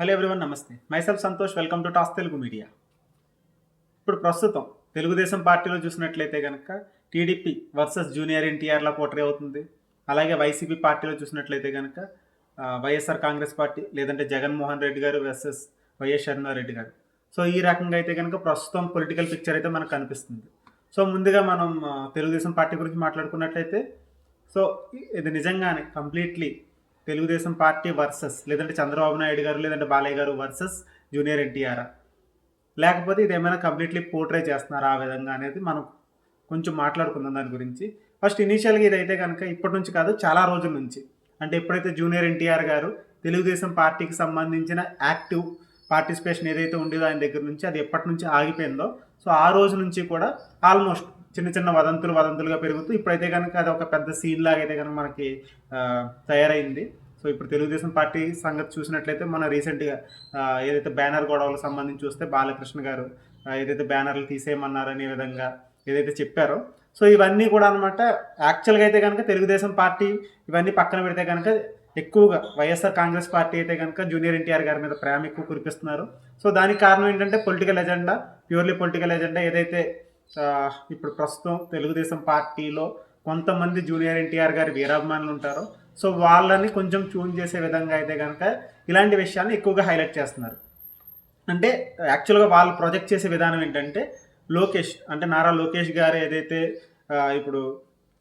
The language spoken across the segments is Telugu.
హలో ఎవ్రీవన్ నమస్తే. Myself Santosh welcome to toss Telugu media. ఇప్పుడు ప్రస్తుతం తెలుగుదేశం పార్టీలో చూసినట్లయితే కనుక టీడీపీ వర్సెస్ జూనియర్ ఎన్టీఆర్లా పోటరీ అవుతుంది. అలాగే వైసీపీ పార్టీలో చూసినట్లయితే కనుక వైఎస్ఆర్ కాంగ్రెస్ పార్టీ లేదంటే జగన్మోహన్ రెడ్డి గారు వర్సెస్ వైఎస్ రెడ్డి గారు. సో ఈ రకంగా అయితే కనుక ప్రస్తుతం పొలిటికల్ పిక్చర్ అయితే మనకు కనిపిస్తుంది. సో ముందుగా మనం తెలుగుదేశం పార్టీ గురించి మాట్లాడుకున్నట్లయితే సో ఇది నిజంగానే కంప్లీట్లీ తెలుగుదేశం పార్టీ వర్సెస్ లేదంటే చంద్రబాబు నాయుడు గారు లేదంటే బాలయ్య గారు వర్సెస్ జూనియర్ ఎన్టీఆర్. లేకపోతే ఇది ఏమైనా కంప్లీట్లీ పోర్ట్రే చేస్తున్నారా ఆ విధంగా అనేది మనం కొంచెం మాట్లాడుకుందాం దాని గురించి. ఫస్ట్ ఇనీషియల్గా ఇదైతే కనుక ఇప్పటి నుంచి కాదు చాలా రోజుల నుంచి. అంటే ఎప్పుడైతే జూనియర్ ఎన్టీఆర్ గారు తెలుగుదేశం పార్టీకి సంబంధించిన యాక్టివ్ పార్టిసిపేషన్ ఏదైతే ఉండేదో ఆయన దగ్గర నుంచి అది ఎప్పటి నుంచి ఆగిపోయిందో సో ఆ రోజు నుంచి కూడా ఆల్మోస్ట్ చిన్న చిన్న వదంతులు వదంతులుగా పెరుగుతూ ఇప్పుడైతే కనుక అది ఒక పెద్ద సీన్ లాగా అయితే కనుక మనకి తయారైంది. సో ఇప్పుడు తెలుగుదేశం పార్టీ సంగతి చూసినట్లయితే మన రీసెంట్గా ఏదైతే బ్యానర్ గొడవలకు సంబంధించి చూస్తే బాలకృష్ణ గారు ఏదైతే బ్యానర్లు తీసేయమన్నారు అనే విధంగా ఏదైతే చెప్పారో సో ఇవన్నీ కూడా అనమాట యాక్చువల్గా అయితే కనుక తెలుగుదేశం పార్టీ ఇవన్నీ పక్కన పెడితే కనుక ఎక్కువగా వైఎస్ఆర్ కాంగ్రెస్ పార్టీ అయితే కనుక జూనియర్ ఎన్టీఆర్ గారి మీద ప్రేమ ఎక్కువ కురిపిస్తున్నారు. సో దానికి కారణం ఏంటంటే political agenda purely political agenda ఏదైతే ఇప్పుడు ప్రస్తుతం తెలుగుదేశం పార్టీలో కొంతమంది జూనియర్ ఎన్టీఆర్ గారి వీరాభిమానులు ఉంటారో సో వాళ్ళని కొంచెం ట్యూన్ చేసే విధంగా అయితే కనుక ఇలాంటి విషయాన్ని ఎక్కువగా హైలైట్ చేస్తున్నారు. అంటే యాక్చువల్గా వాళ్ళు ప్రొజెక్ట్ చేసే విధానం ఏంటంటే లోకేష్ అంటే నారా లోకేష్ గారు ఏదైతే ఇప్పుడు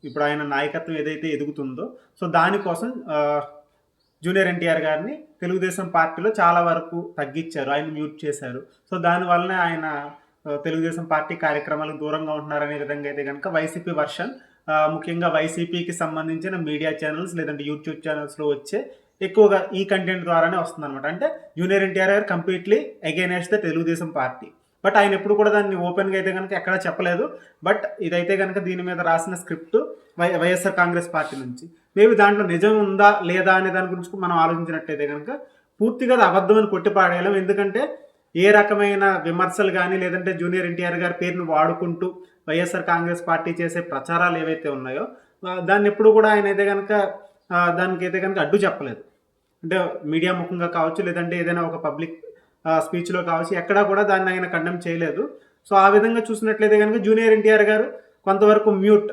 ఇప్పుడు ఆయన నాయకత్వం ఏదైతే ఎదుగుతుందో సో దానికోసం జూనియర్ ఎన్టీఆర్ గారిని తెలుగుదేశం పార్టీలో చాలా వరకు తగ్గించారు. ఆయన మ్యూట్ చేశారు. సో దానివల్లనే ఆయన తెలుగుదేశం పార్టీ కార్యక్రమాలకు దూరంగా ఉంటున్నారనే విధంగా అయితే కనుక వైసీపీ వర్షన్ ముఖ్యంగా వైసీపీకి సంబంధించిన మీడియా ఛానల్స్ లేదంటే యూట్యూబ్ ఛానల్స్లో వచ్చే ఎక్కువగా ఈ కంటెంట్ ద్వారానే వస్తుంది అనమాట అంటే జూనియర్ ఎన్టీఆర్ గారు completely against the Telugu Desam party. But ఆయన ఎప్పుడు కూడా దాన్ని ఓపెన్గా అయితే కనుక ఎక్కడా చెప్పలేదు. బట్ ఇదైతే కనుక దీని మీద రాసిన script Y YSR Congress party నుంచి. మేబీ దాంట్లో నిజం ఉందా లేదా అనే దాని గురించి మనం ఆలోచించినట్టయితే కనుక పూర్తిగా అది అబద్ధమని కొట్టిపాడేయలేం. ఎందుకంటే ఏ రకమైన విమర్శలు కానీ లేదంటే జూనియర్ ఎన్టీఆర్ గారి పేరును వాడుకుంటూ వైఎస్ఆర్ కాంగ్రెస్ పార్టీ చేసే ప్రచారాలు ఏవైతే ఉన్నాయో దాన్ని ఎప్పుడు కూడా ఆయన అయితే కనుక దానికి అయితే కనుక అడ్డు చెప్పలేదు. అంటే మీడియా ముఖంగా కావచ్చు లేదంటే ఏదైనా ఒక పబ్లిక్ స్పీచ్లో కావచ్చు ఎక్కడా కూడా దాన్ని ఆయన ఖండం చేయలేదు. సో ఆ విధంగా చూసినట్లయితే కనుక జూనియర్ ఎన్టీఆర్ గారు కొంతవరకు మ్యూట్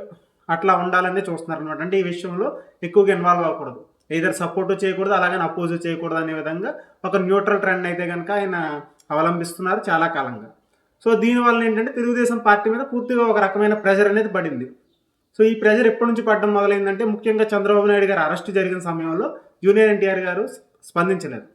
అట్లా ఉండాలనే చూస్తున్నారు అనమాట అంటే ఈ విషయంలో ఎక్కువగా ఇన్వాల్వ్ అవ్వకూడదు. ఏదర్ సపోర్ట్ చేయకూడదు అలాగని అపోజ్ చేయకూడదు అనే విధంగా ఒక న్యూట్రల్ ట్రెండ్ అయితే కనుక ఆయన అవలంబిస్తున్నారు చాలా కాలంగా. సో దీనివల్ల ఏంటంటే తెలుగుదేశం పార్టీ మీద పూర్తిగా ఒక రకమైన ప్రెజర్ అనేది పడింది. సో ఈ ప్రెజర్ ఎప్పటి నుంచి పడడం మొదలైందంటే ముఖ్యంగా చంద్రబాబు నాయుడు గారు అరెస్ట్ జరిగిన సమయంలో జూనియర్ ఎన్టీఆర్ గారు స్పందించలేదు.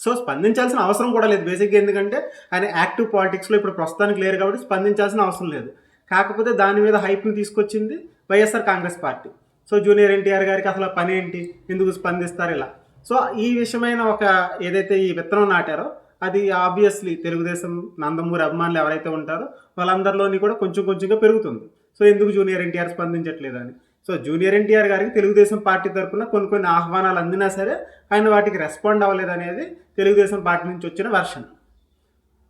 సో స్పందించాల్సిన అవసరం కూడా లేదు. బేసిక్గా ఎందుకంటే ఆయన యాక్టివ్ పాలిటిక్స్లో ఇప్పుడు ప్రస్తుతానికి లేరు కాబట్టి స్పందించాల్సిన అవసరం లేదు. కాకపోతే దాని మీద హైప్ని తీసుకొచ్చింది YSR Congress party. So junior NTR గారికి అసలు పని ఏంటి? ఎందుకు స్పందిస్తారు ఇలా? సో ఈ విషయమైన ఒక ఏదైతే ఈ విత్తనం నాటారో అది ఆబ్వియస్లీ తెలుగుదేశం నందమూరి అభిమానులు ఎవరైతే ఉంటారో వాళ్ళందరిలోని కూడా కొంచెం కొంచెంగా పెరుగుతుంది. సో ఎందుకు జూనియర్ ఎన్టీఆర్ స్పందించట్లేదు అని సో జూనియర్ ఎన్టీఆర్ గారికి తెలుగుదేశం పార్టీ తరఫున కొన్ని కొన్ని ఆహ్వానాలు అందినా సరే ఆయన వాటికి రెస్పాండ్ అవ్వలేదు అనేది తెలుగుదేశం పార్టీ నుంచి వచ్చిన వర్షన్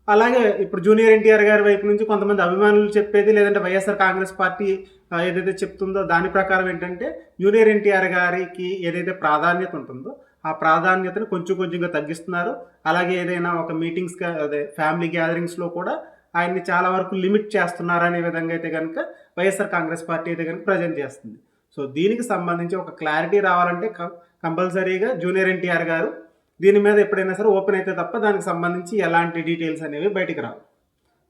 అలాగే ఇప్పుడు జూనియర్ ఎన్టీఆర్ గారి వైపు నుంచి కొంతమంది అభిమానులు చెప్పేది లేదంటే వైఎస్ఆర్ కాంగ్రెస్ పార్టీ ఏదైతే చెప్తుందో దాని ప్రకారం ఏంటంటే జూనియర్ ఎన్టీఆర్ గారికి ఏదైతే ప్రాధాన్యత ఉంటుందో ఆ ప్రాధాన్యతను కొంచెం కొంచెంగా తగ్గిస్తున్నారు. అలాగే ఏదైనా ఒక మీటింగ్స్ అదే ఫ్యామిలీ గ్యాదరింగ్స్లో కూడా ఆయన్ని చాలా వరకు లిమిట్ చేస్తున్నారు అనే విధంగా అయితే కనుక వైఎస్ఆర్ కాంగ్రెస్ పార్టీ అయితే కనుక ప్రజెంట్ చేస్తుంది. సో దీనికి సంబంధించి ఒక క్లారిటీ రావాలంటే కంపల్సరీగా జూనియర్ ఎన్టీఆర్ గారు దీని మీద ఎప్పుడైనా సరే ఓపెన్ అయితే తప్ప దానికి సంబంధించి ఎలాంటి డీటెయిల్స్ అనేవి బయటికి రావు.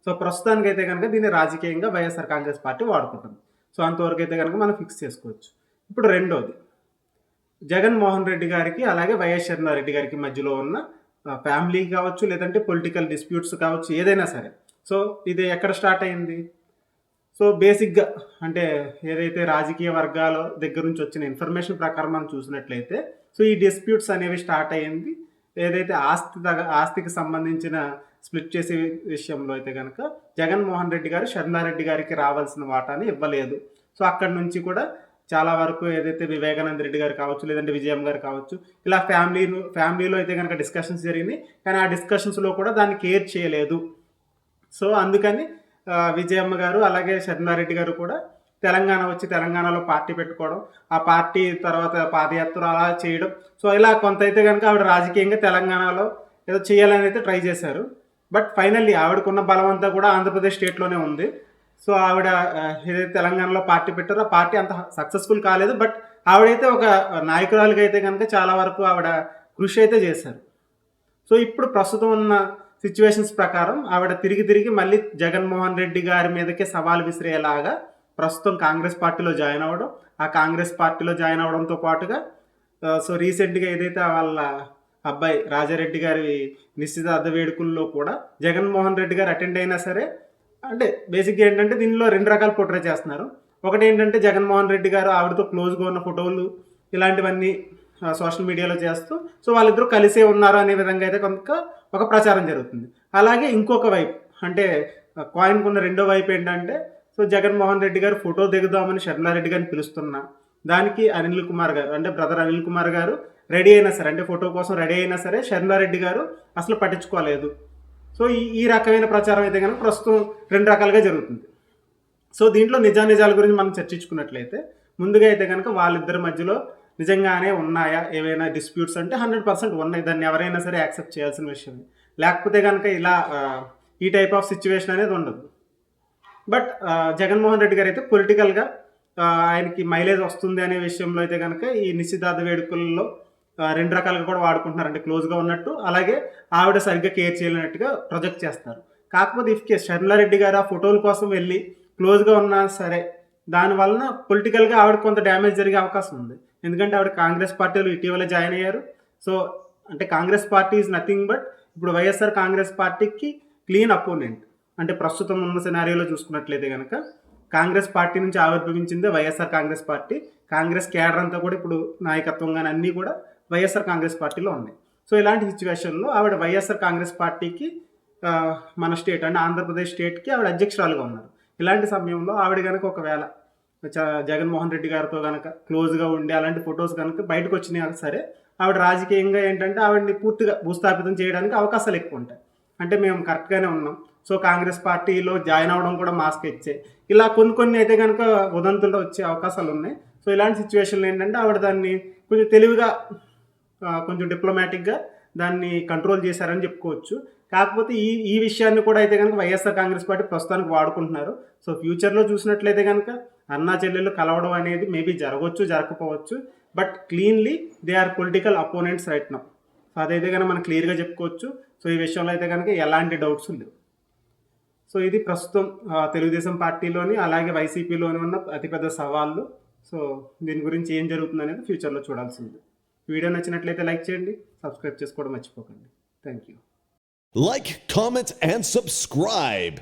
సో ప్రస్తుతానికి అయితే కనుక దీన్ని రాజకీయంగా వైఎస్ఆర్ కాంగ్రెస్ పార్టీ వాడుకుంటుంది. సో అంతవరకు అయితే కనుక మనం ఫిక్స్ చేసుకోవచ్చు. ఇప్పుడు రెండోది. జగన్మోహన్ రెడ్డి గారికి అలాగే వైఎస్ రెడ్డి గారికి మధ్యలో ఉన్న ఫ్యామిలీ కావచ్చు లేదంటే పొలిటికల్ డిస్ప్యూట్స్ కావచ్చు ఏదైనా సరే. సో ఇది ఎక్కడ స్టార్ట్ అయింది సో బేసిక్గా అంటే ఏదైతే రాజకీయ వర్గాల దగ్గర నుంచి వచ్చిన ఇన్ఫర్మేషన్ ప్రకారం మనం చూసినట్లయితే సో ఈ డిస్ప్యూట్స్ అనేవి స్టార్ట్ అయ్యింది. ఏదైతే ఆస్తి తగ- ఆస్తికి సంబంధించిన స్ప్లిట్ చేసే విషయంలో అయితే కనుక జగన్మోహన్ రెడ్డి గారు శర్మారెడ్డి గారికి రావాల్సిన వాటాని ఇవ్వలేదు. సో అక్కడి నుంచి కూడా చాలా వరకు ఏదైతే వివేకానంద రెడ్డి గారు కావచ్చు లేదంటే విజయం గారు కావచ్చు ఇలా ఫ్యామిలీ ఫ్యామిలీలో అయితే కనుక డిస్కషన్స్ జరిగినాయి. కానీ ఆ డిస్కషన్స్లో కూడా దాన్ని కేర్ చేయలేదు. సో అందుకని విజయమ్మ గారు అలాగే శర్మారెడ్డి గారు కూడా తెలంగాణ వచ్చి తెలంగాణలో పార్టీ పెట్టుకోవడం ఆ పార్టీ తర్వాత పాదయాత్ర అలా చేయడం. సో ఇలా కొంత అయితే కనుక ఆవిడ రాజకీయంగా తెలంగాణలో ఏదో చేయాలని అయితే ట్రై చేశారు. బట్ ఫైనల్లీ ఆవిడకున్న బలం అంతా కూడా ఆంధ్రప్రదేశ్ స్టేట్లోనే ఉంది. సో ఆవిడ ఏదైతే తెలంగాణలో పార్టీ పెట్టారో ఆ పార్టీ అంత సక్సెస్ఫుల్ కాలేదు. బట్ ఆవిడైతే ఒక నాయకురాలుగా అయితే కనుక చాలా వరకు ఆవిడ కృషి అయితే చేశారు. సో ఇప్పుడు ప్రస్తుతం ఉన్న సిచ్యువేషన్స్ ప్రకారం ఆవిడ తిరిగి తిరిగి మళ్ళీ జగన్మోహన్ రెడ్డి గారి మీదకే సవాల్ విసిరేలాగా ప్రస్తుతం కాంగ్రెస్ పార్టీలో జాయిన్ అవ్వడం ఆ కాంగ్రెస్ పార్టీలో జాయిన్ అవ్వడంతో పాటుగా సో రీసెంట్గా ఏదైతే వాళ్ళ అబ్బాయి రాజారెడ్డి గారి నిశ్చితార్థ వేడుకల్లో కూడా జగన్మోహన్ రెడ్డి గారు అటెండ్ అయినా సరే అంటే బేసిక్గా ఏంటంటే దీనిలో రెండు రకాల పోట్రే చేస్తున్నారు. ఒకటి ఏంటంటే జగన్మోహన్ రెడ్డి గారు ఆవిడతో క్లోజ్గా ఉన్న ఫోటోలు ఇలాంటివన్నీ సోషల్ మీడియాలో చేస్తూ సో వాళ్ళిద్దరూ కలిసే ఉన్నారు అనే విధంగా అయితే కొంత ఒక ప్రచారం జరుగుతుంది. అలాగే ఇంకొక వైపు అంటే కాయిన్కి ఉన్న రెండో వైపు ఏంటంటే సో జగన్మోహన్ రెడ్డి గారు ఫోటో దిగుదామని షర్మిలారెడ్డి గారిని పిలుస్తున్నా దానికి అనిల్ కుమార్ గారు అంటే బ్రదర్ అనిల్ కుమార్ గారు రెడీ అయినా సరే అంటే ఫోటో కోసం రెడీ అయినా సరే షర్మిలారెడ్డి గారు అసలు పట్టించుకోలేదు. సో ఈ ఈ రకమైన ప్రచారం అయితే కనుక ప్రస్తుతం రెండు రకాలుగా జరుగుతుంది. సో దీంట్లో నిజానిజాల గురించి మనం చర్చించుకున్నట్లయితే ముందుగా అయితే కనుక వాళ్ళిద్దరి మధ్యలో నిజంగానే ఉన్నాయా? ఏవైనా డిస్ప్యూట్స్ అంటే హండ్రెడ్ పర్సెంట్ ఉన్నాయి. దాన్ని ఎవరైనా సరే యాక్సెప్ట్ చేయాల్సిన విషయం లేకపోతే కనుక ఇలా ఈ టైప్ ఆఫ్ సిచ్యువేషన్ అనేది ఉండదు. బట్ జగన్మోహన్ రెడ్డి గారు అయితే పొలిటికల్గా ఆయనకి మైలేజ్ వస్తుంది అనే విషయంలో అయితే కనుక ఈ నిశ్చితార్థ వేడుకల్లో రెండు రకాలుగా కూడా వాడుకుంటున్నారు అంటే క్లోజ్గా ఉన్నట్టు అలాగే ఆవిడ సరిగ్గా కేర్ చేయలేనట్టుగా ప్రొజెక్ట్ చేస్తారు. కాకపోతే ఇఫ్ కేస్ షర్మిలారెడ్డి గారు ఆ ఫోటోల కోసం వెళ్ళి క్లోజ్గా ఉన్నా సరే దాని వలన పొలిటికల్గా ఆవిడ కొంత డ్యామేజ్ జరిగే అవకాశం ఉంది. ఎందుకంటే ఆవిడ కాంగ్రెస్ పార్టీలో ఇటీవల జాయిన్ అయ్యారు. సో అంటే Congress party is nothing but ఇప్పుడు వైఎస్ఆర్ కాంగ్రెస్ పార్టీకి క్లీన్ అపోనెంట్ అంటే ప్రస్తుతం ఉన్న సినారియోలో చూసుకున్నట్లయితే కనుక కాంగ్రెస్ పార్టీ నుంచి ఆవిర్భవించిందే YSR Congress party. Congress cadre అంతా కూడా ఇప్పుడు నాయకత్వం కానీ అన్నీ కూడా వైఎస్ఆర్ కాంగ్రెస్ పార్టీలో ఉన్నాయి. సో ఇలాంటి సిచ్యువేషన్లో ఆవిడ వైఎస్ఆర్ కాంగ్రెస్ పార్టీకి మన స్టేట్ అంటే ఆంధ్రప్రదేశ్ స్టేట్కి ఆవిడ అధ్యక్షురాలుగా ఉన్నారు. ఇలాంటి సమయంలో ఆవిడ కనుక ఒకవేళ జగన్మోహన్ రెడ్డి గారితో కనుక క్లోజ్గా ఉండి అలాంటి ఫొటోస్ కనుక బయటకు వచ్చినా సరే ఆవిడ రాజకీయంగా ఏంటంటే ఆవిడని పూర్తిగా భూస్థాపితం చేయడానికి అవకాశాలు ఎక్కువ ఉంటాయి. అంటే మేము కరెక్ట్గానే ఉన్నాం. సో కాంగ్రెస్ పార్టీలో జాయిన్ అవ్వడం కూడా మాస్క్ ఇచ్చే ఇలా కొన్ని కొన్ని అయితే కనుక ఉదంతుల్లో వచ్చే అవకాశాలు ఉన్నాయి. సో ఇలాంటి సిచ్యువేషన్లు ఏంటంటే ఆవిడ దాన్ని కొంచెం తెలివిగా కొంచెం డిప్లొమాటిక్గా దాన్ని కంట్రోల్ చేశారని చెప్పుకోవచ్చు. కాకపోతే ఈ ఈ విషయాన్ని కూడా అయితే కనుక వైఎస్ఆర్ కాంగ్రెస్ పార్టీ ప్రస్తుతానికి వాడుకుంటున్నారు. సో ఫ్యూచర్లో చూసినట్లయితే కనుక అన్నా చెల్లెళ్ళు కలవడం అనేది మేబీ జరగవచ్చు జరగకపోవచ్చు. But cleanly they are political opponents right now so అదైతే కనుక మనం క్లియర్గా చెప్పుకోవచ్చు. సో ఈ విషయంలో అయితే కనుక ఎలాంటి డౌట్స్ లేవు. సో ఇది ప్రస్తుతం తెలుగుదేశం పార్టీలోని అలాగే వైసీపీలోని ఉన్న అతిపెద్ద సవాళ్ళు. సో దీని గురించి ఏం జరుగుతుంది అనేది ఫ్యూచర్లో చూడాల్సింది. వీడియో నచ్చినట్లయితే లైక్ చేయండి సబ్స్క్రైబ్ చేసుకోవడం మర్చిపోకండి. Thank you like comment and subscribe